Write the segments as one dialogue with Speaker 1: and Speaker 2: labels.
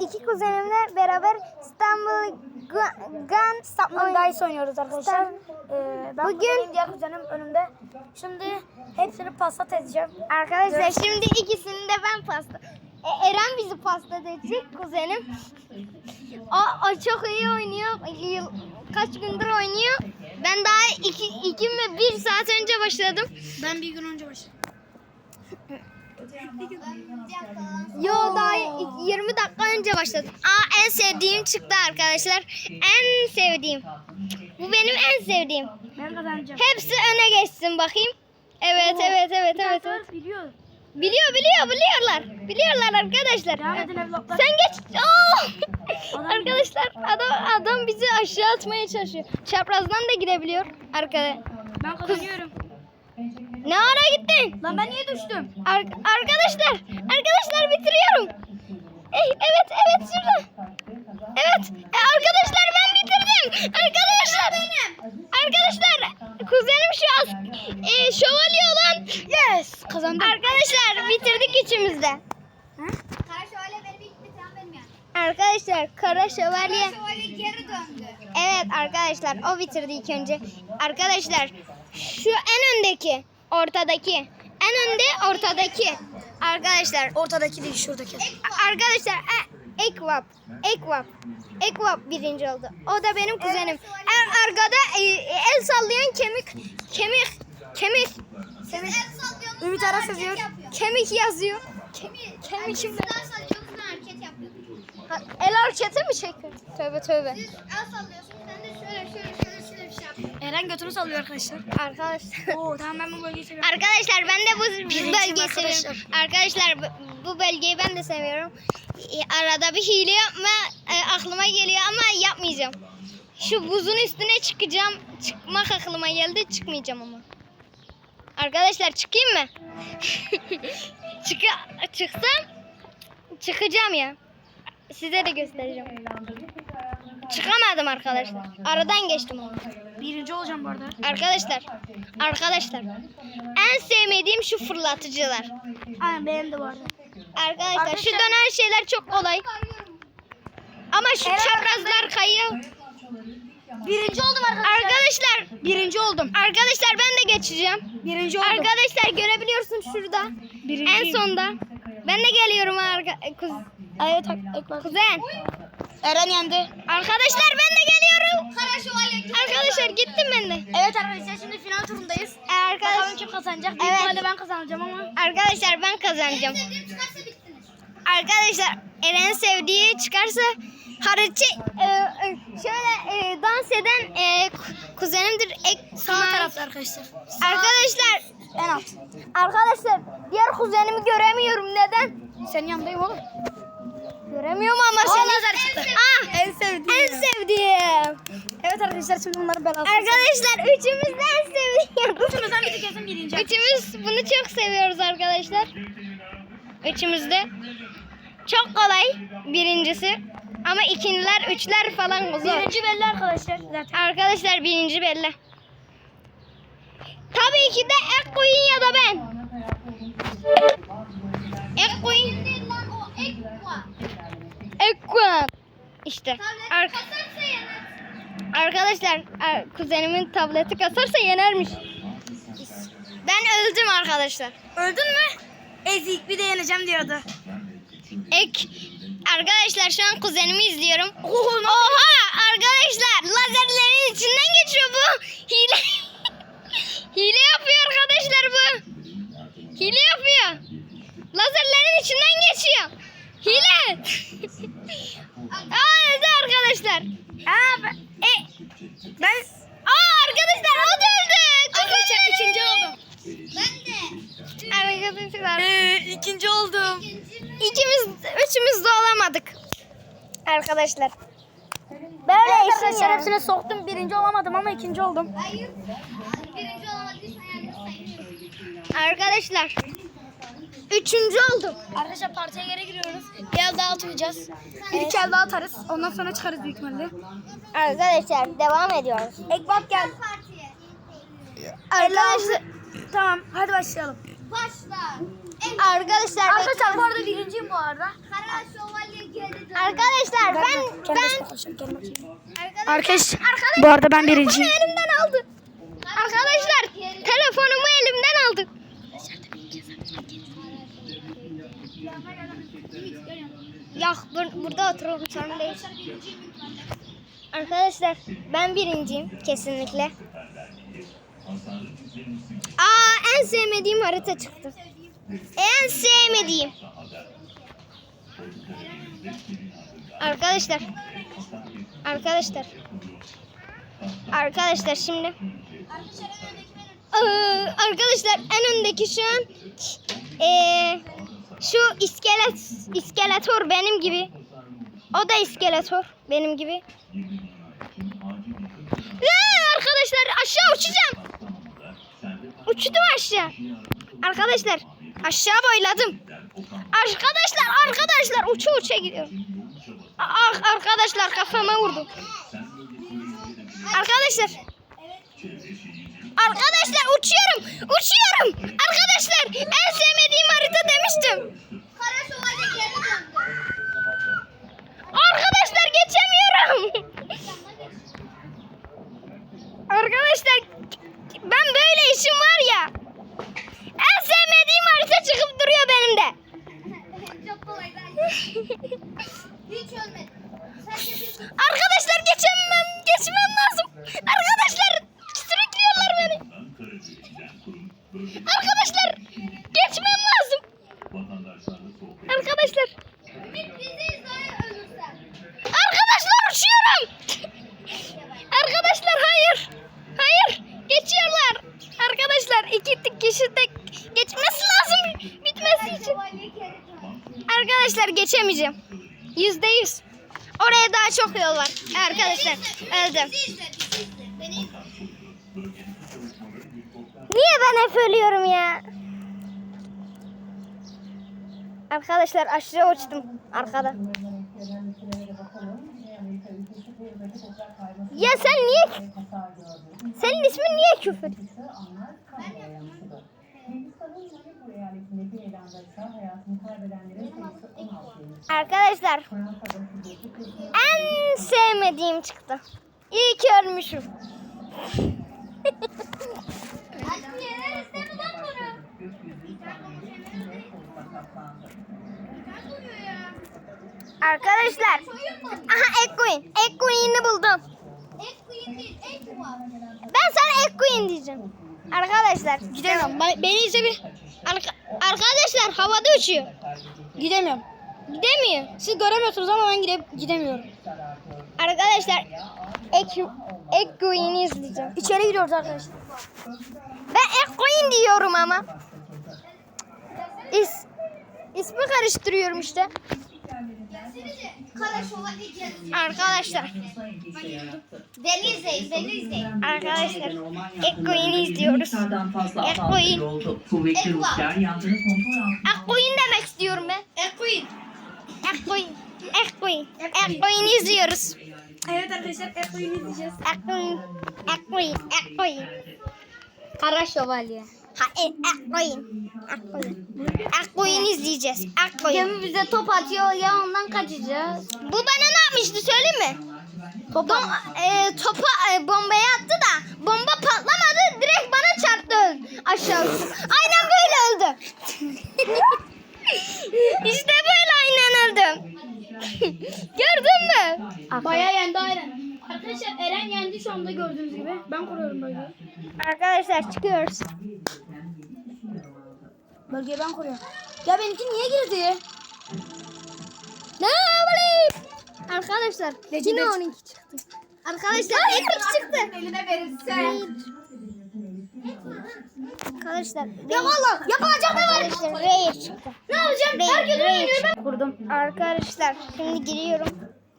Speaker 1: iki kuzenimle beraber İstanbul Gu- Gun
Speaker 2: Statman Guys oynuyoruz arkadaşlar. Ee, ben
Speaker 1: Bugün-
Speaker 2: kuzenim, diğer kuzenim önümde. Şimdi hepsini pastat edeceğim.
Speaker 1: Arkadaşlar şimdi ikisini de ben pasta. E, Eren bizi pasta edecek kuzenim. O, o çok iyi oynuyor. Kaç gündür oynuyor. Ben daha iki, iki mi bir saat önce başladım.
Speaker 2: Ben bir gün önce başladım.
Speaker 1: Yo daha 20 dakika önce başladım. Aa en sevdiğim çıktı arkadaşlar. En sevdiğim. Bu benim en sevdiğim.
Speaker 2: Ben kazanacağım.
Speaker 1: Hepsi öne geçsin bakayım. Evet evet evet evet. evet.
Speaker 2: Biliyor.
Speaker 1: Biliyor biliyor biliyorlar. Biliyorlar arkadaşlar.
Speaker 2: Devam edin evlatlar.
Speaker 1: Sen geç.
Speaker 2: Adam
Speaker 1: arkadaşlar adam adam bizi aşağı atmaya çalışıyor. Çaprazdan da gidebiliyor arkada.
Speaker 2: Ben kazanıyorum.
Speaker 1: Ne ara gittin?
Speaker 2: Lan ben niye düştüm?
Speaker 1: Ar- arkadaşlar, arkadaşlar bitiriyorum. Eh, evet, evet şurada. Evet, e, arkadaşlar ben bitirdim. Arkadaşlar benim. Arkadaşlar, kuzenim şu az e, şövalye olan.
Speaker 2: Yes kazandım.
Speaker 1: Arkadaşlar bitirdik içimizde.
Speaker 3: Kara şövalye benim ilk bitiren benim yani.
Speaker 1: Arkadaşlar kara şövalye.
Speaker 3: Kara şövalye geri döndü.
Speaker 1: Evet arkadaşlar o bitirdi ilk önce. Arkadaşlar şu en öndeki, ortadaki. En önde ortadaki. Arkadaşlar
Speaker 2: Ortadaki değil şuradaki.
Speaker 1: Arkadaşlar e, Ekvap, Ekvap, Ekvap birinci oldu. O da benim kuzenim. En arkada e, e, el sallayan kemik, kemik, kemik,
Speaker 3: sallıyorsunuz.
Speaker 2: Ümit Aras yazıyor.
Speaker 1: kemik yazıyor.
Speaker 3: Kemik.
Speaker 1: Kemik
Speaker 3: Siz el sallıyorsunuz ben hareket yapıyorum.
Speaker 1: Ha, El hareketi mi çekiyor? Tövbe tövbe.
Speaker 3: Siz el sallıyorsunuz ben de şöyle şöyle şöyle şöyle bir şey yapıyorum.
Speaker 2: Eren götünü sallıyor arkadaşlar.
Speaker 1: Arkadaşlar.
Speaker 2: Oo tamam ben bu bölgeyi seviyorum.
Speaker 1: Arkadaşlar ben de bu
Speaker 2: Birinciyim
Speaker 1: bölgeyi
Speaker 2: arkadaşlar.
Speaker 1: seviyorum. Arkadaşlar bu- bu bölgeyi ben de seviyorum. E, Arada bir hile yapma e, aklıma geliyor ama yapmayacağım. Şu buzun üstüne çıkacağım. Çıkmak aklıma geldi. Çıkmayacağım ama. Arkadaşlar çıkayım mı? Çık çıksam çıkacağım ya. Size de göstereceğim. Çıkamadım arkadaşlar. Aradan geçtim ama.
Speaker 2: Birinci olacağım bu arada.
Speaker 1: Arkadaşlar, arkadaşlar. En sevmediğim şu fırlatıcılar.
Speaker 2: Aynen benim de bu arada.
Speaker 1: Arkadaşlar, şu
Speaker 2: Arkadaşlar-
Speaker 1: dönen şeyler çok kolay. Ama şu
Speaker 2: Eren
Speaker 1: çaprazlar kayıyor.
Speaker 2: Birinci oldum arkadaşlar.
Speaker 1: Arkadaşlar,
Speaker 2: Birinci oldum.
Speaker 1: arkadaşlar ben de geçeceğim.
Speaker 2: Birinci oldum.
Speaker 1: Arkadaşlar görebiliyorsun şurada. En
Speaker 2: Birinciyim.
Speaker 1: sonda. Ben de geliyorum arka kuz
Speaker 2: Evet ek
Speaker 1: kuzen.
Speaker 2: Eren yendi.
Speaker 1: Arkadaşlar ben de geliyorum.
Speaker 3: Kara şövalye
Speaker 1: Arkadaşlar gittim ben de.
Speaker 2: Evet arkadaşlar şimdi final turundayız. Bakalım
Speaker 1: Arkadaşlar,
Speaker 2: kim kazanacak. Büyük
Speaker 1: Evet.
Speaker 2: ihtimalle ben kazanacağım ama.
Speaker 1: arkadaşlar ben kazanacağım.
Speaker 3: Sevdiğim çıkarsa bittiniz.
Speaker 1: Arkadaşlar Eren sevdiği çıkarsa harici e, e, şöyle e, dans eden e, ku- kuzenimdir. Ek,
Speaker 2: Sağ tarafta arkadaşlar.
Speaker 1: Arkadaşlar
Speaker 2: En alt.
Speaker 1: arkadaşlar diğer kuzenimi göremiyorum neden?
Speaker 2: Senin yanındayım oğlum.
Speaker 1: Göremiyorum ama seni.
Speaker 2: lazer çıktı.
Speaker 1: Ah,
Speaker 2: En sevdiğim.
Speaker 1: en sevdiğim.
Speaker 2: Evet arkadaşlar şimdi bunları ben aldım.
Speaker 1: Arkadaşlar üçümüz de en sevdiğim.
Speaker 2: Üçümüzden biri kesin birinci.
Speaker 1: Üçümüz bunu çok seviyoruz arkadaşlar. Üçümüz de. Çok kolay birincisi. Ama ikinciler, üçler falan zor.
Speaker 2: Birinci belli arkadaşlar zaten.
Speaker 1: Arkadaşlar birinci belli. Tabii ki de Ekkoyun ya da ben. Ekkoyun.
Speaker 3: Değil lan o ek var.
Speaker 1: Ekkoyun. İşte. Ar- arkadaşlar ar- kuzenimin tableti kasarsa yenermiş. Ben öldüm arkadaşlar.
Speaker 2: Öldün mü? Ezik bir de yeneceğim diyordu.
Speaker 1: Ek. Arkadaşlar şu an kuzenimi izliyorum. Oha arkadaşlar lazerlerin içinden geçiyor bu. Hile. Hile yapıyor arkadaşlar bu. Hile yapıyor. Lazerlerin içinden geçiyor. Hile. Aa öldü arkadaşlar.
Speaker 2: Aa, ben,
Speaker 1: E,
Speaker 2: ben
Speaker 1: aa arkadaşlar o da öldü.
Speaker 2: arkadaşlar ikinci oldum.
Speaker 3: Ben de.
Speaker 1: Arkadaşlar
Speaker 2: Ee, ikinci oldum.
Speaker 1: ikimiz üçümüz de olamadık. Arkadaşlar. Böyle ya.
Speaker 2: hepsine soktum. Birinci olamadım ama ikinci oldum.
Speaker 3: Hayır. Birinci olamadıysan yani.
Speaker 1: Arkadaşlar. Üçüncü oldum.
Speaker 2: Arkadaşlar partiye geri giriyoruz. Biraz daha atmayacağız. Bir iki el daha atarız. Ondan sonra çıkarız büyük ihtimalle.
Speaker 1: Arkadaşlar devam ediyoruz.
Speaker 2: Ekbap gel.
Speaker 3: Partiye.
Speaker 1: Arkadaşlar,
Speaker 2: Tamam hadi başlayalım.
Speaker 3: Başla.
Speaker 1: Arkadaşlar
Speaker 2: Arkadaşlar bu arada birinciyim bu arada.
Speaker 3: Kara şövalye geldi.
Speaker 1: Arkadaşlar ben
Speaker 2: Gel
Speaker 1: ben
Speaker 2: arkadaşlar gel bakayım.
Speaker 1: arkadaş
Speaker 2: Arkadaş bu arada ben birinciyim.
Speaker 1: telefonumu elimden aldı. Arkadaşlar telefonumu elimden aldı. Yok bur- burada otururum sorun değil. Arkadaşlar ben birinciyim kesinlikle. Aa en sevmediğim harita çıktı. En sevmediğim. Arkadaşlar. Arkadaşlar. Arkadaşlar şimdi. Ee, arkadaşlar en öndeki şu an ee, şu iskelet iskeletor benim gibi. O da iskeletor benim gibi. Ee, arkadaşlar aşağı uçacağım. Uçtum aşağı. Arkadaşlar aşağı boyladım. Arkadaşlar arkadaşlar uça uça gidiyorum. Ah arkadaşlar kafama vurdu. Arkadaşlar. Arkadaşlar uçuyorum. Uçuyorum. Arkadaşlar en sevmediğim harita demiştim. Arkadaşlar geçemiyorum. Arkadaşlar ben böyle işim var ya. En sevmediğim harita çıkıp duruyor benim de.
Speaker 3: Çok kolay Hiç ölmedi. Sadece bir
Speaker 1: Arkadaşlar geçemem, geçmem lazım. Arkadaşlar sürüklüyorlar beni. Arkadaşlar geçmem lazım. Arkadaşlar,
Speaker 3: biz biziz daha ölürsen.
Speaker 1: arkadaşlar uçuyorum. Arkadaşlar hayır, hayır geçiyorlar. Arkadaşlar iki tık kişi tek geçmesi lazım bitmesi için.
Speaker 3: Şövalye geri döndü.
Speaker 1: Arkadaşlar geçemeyeceğim. Yüzde yüz. Oraya daha çok yol var. Arkadaşlar öldüm. Niye ben hep ölüyorum ya? Arkadaşlar aşağı uçtum arkada. Ya sen niye? Senin ismin niye küfür? Arkadaşlar en sevmediğim çıktı. İyi ki ölmüşüm. Arkadaşlar aha Egg Queen. Egg Queen'i buldum. Ben sana Egg Queen diyeceğim. Arkadaşlar gidemiyorum. Beni ise bir Arka- arkadaşlar havada uçuyor.
Speaker 2: Gidemiyorum.
Speaker 1: Gidemiyor.
Speaker 2: Siz göremiyorsunuz ama ben gide gidemiyorum.
Speaker 1: Arkadaşlar Egg, Egg Queen'i izleyeceğim.
Speaker 2: İçeri giriyoruz arkadaşlar.
Speaker 1: Ben Egg Queen diyorum ama. İs, ismi karıştırıyorum işte.
Speaker 3: Gelsenize. Kara şövalye geldi.
Speaker 1: Arkadaşlar.
Speaker 3: Beni izleyin.
Speaker 1: Arkadaşlar Queen'i izliyoruz.
Speaker 4: Hektardan fazla
Speaker 1: Ek
Speaker 4: alan
Speaker 1: koyun.
Speaker 4: oldu. Kuvvetli
Speaker 3: Ek var.
Speaker 4: rüzgar yangını kontrol altına
Speaker 1: Egg Queen demek istiyorum ben.
Speaker 3: Ek queen.
Speaker 1: Egg Queen. Egg Queen. Egg Queen'i izliyoruz.
Speaker 2: Evet arkadaşlar hep oyunu izleyeceğiz.
Speaker 1: Queen. Egg Queen.
Speaker 2: Kara şövalye.
Speaker 1: Ha, e, Egg Queen izleyeceğiz. Queen.
Speaker 2: Gemi bize top atıyor ya ondan kaçacağız.
Speaker 1: Bu bana ne yapmıştı söyleyeyim mi? Topa, e, topa e, bombayı attı da bomba patlamadı direkt bana çarptı öldü. aşağı. Aynen böyle öldü. işte böyle aynen öldüm. Gördün mü?
Speaker 2: Bayağı yendi aynen. Arkadaşlar Eren yendi şu anda gördüğünüz gibi. Ben kuruyorum bölgeyi.
Speaker 1: Arkadaşlar çıkıyoruz.
Speaker 2: Bölgeyi ben kuruyorum. Ya benimki niye girdi?
Speaker 1: Ne yapayım? Arkadaşlar yine
Speaker 2: Legend.
Speaker 1: onunki çıktı. Arkadaşlar epic çıktı.
Speaker 3: Eline verirsen.
Speaker 1: Arkadaşlar
Speaker 2: Ya valla yapılacak ne var?
Speaker 1: Rare çıktı.
Speaker 2: Ne yapacağım? Oynuyor ben.
Speaker 1: çıktı. Kurdum. Arkadaşlar şimdi giriyorum.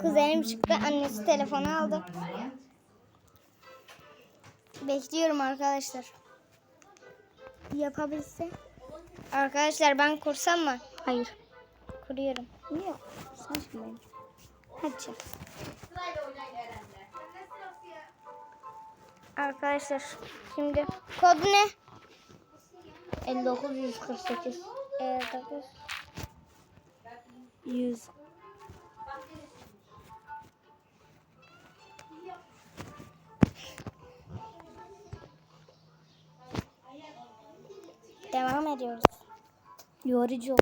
Speaker 1: Kuzenim çıktı. Annesi telefonu aldı. Bekliyorum arkadaşlar. Yapabilse. Arkadaşlar ben kursam mı? Hayır. Kuruyorum. Niye? Şimdi. Hadi. Arkadaşlar şimdi kod ne? 5948. 59
Speaker 2: 100.
Speaker 1: Devam ediyoruz.
Speaker 2: Yorucu.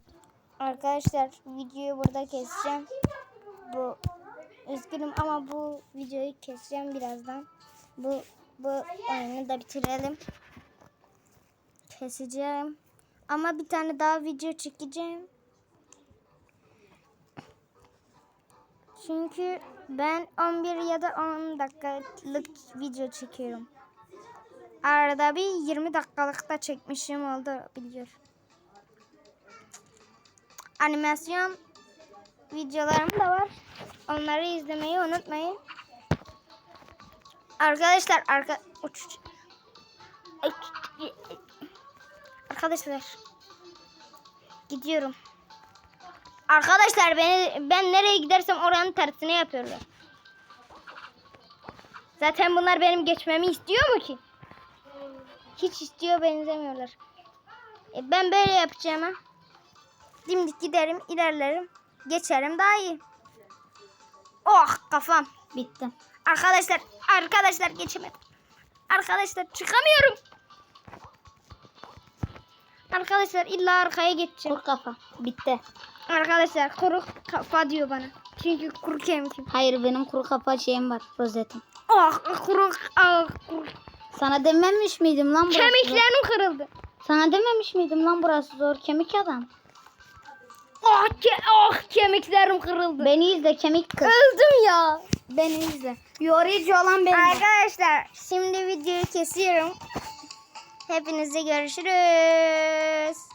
Speaker 1: Arkadaşlar videoyu burada keseceğim. Bu üzgünüm ama bu videoyu keseceğim birazdan. Bu bu oyunu da bitirelim. Keseceğim. Ama bir tane daha video çekeceğim. Çünkü ben 11 ya da 10 dakikalık video çekiyorum. Arada bir 20 dakikalık da çekmişim oldu biliyor. Animasyon videolarım da var. Onları izlemeyi unutmayın. Arkadaşlar arka uç Arkadaşlar gidiyorum. Arkadaşlar beni ben nereye gidersem oranın tersini yapıyorlar. Zaten bunlar benim geçmemi istiyor mu ki? Hiç istiyor benzemiyorlar. E, ben böyle yapacağım ha. Dimdik giderim, ilerlerim, geçerim daha iyi. Oh kafam.
Speaker 2: Bitti.
Speaker 1: Arkadaşlar, arkadaşlar geçemedim. Arkadaşlar çıkamıyorum. Arkadaşlar illa arkaya geçeceğim.
Speaker 2: Kur kafa. Bitti.
Speaker 1: Arkadaşlar kuru kafa diyor bana. Çünkü kuru kemikim.
Speaker 2: Hayır benim kuru kafa şeyim var. Rozetim.
Speaker 1: Oh kuru, ah, kuru.
Speaker 2: Sana dememiş miydim lan burası?
Speaker 1: Kemiklerim kırıldı.
Speaker 2: Sana dememiş miydim lan burası zor kemik adam.
Speaker 1: Oh, ke oh kemiklerim kırıldı.
Speaker 2: Beni izle kemik kız.
Speaker 1: Öldüm ya.
Speaker 2: Beni izle. Yorucu olan benim.
Speaker 1: Arkadaşlar şimdi videoyu kesiyorum. Hepinize görüşürüz.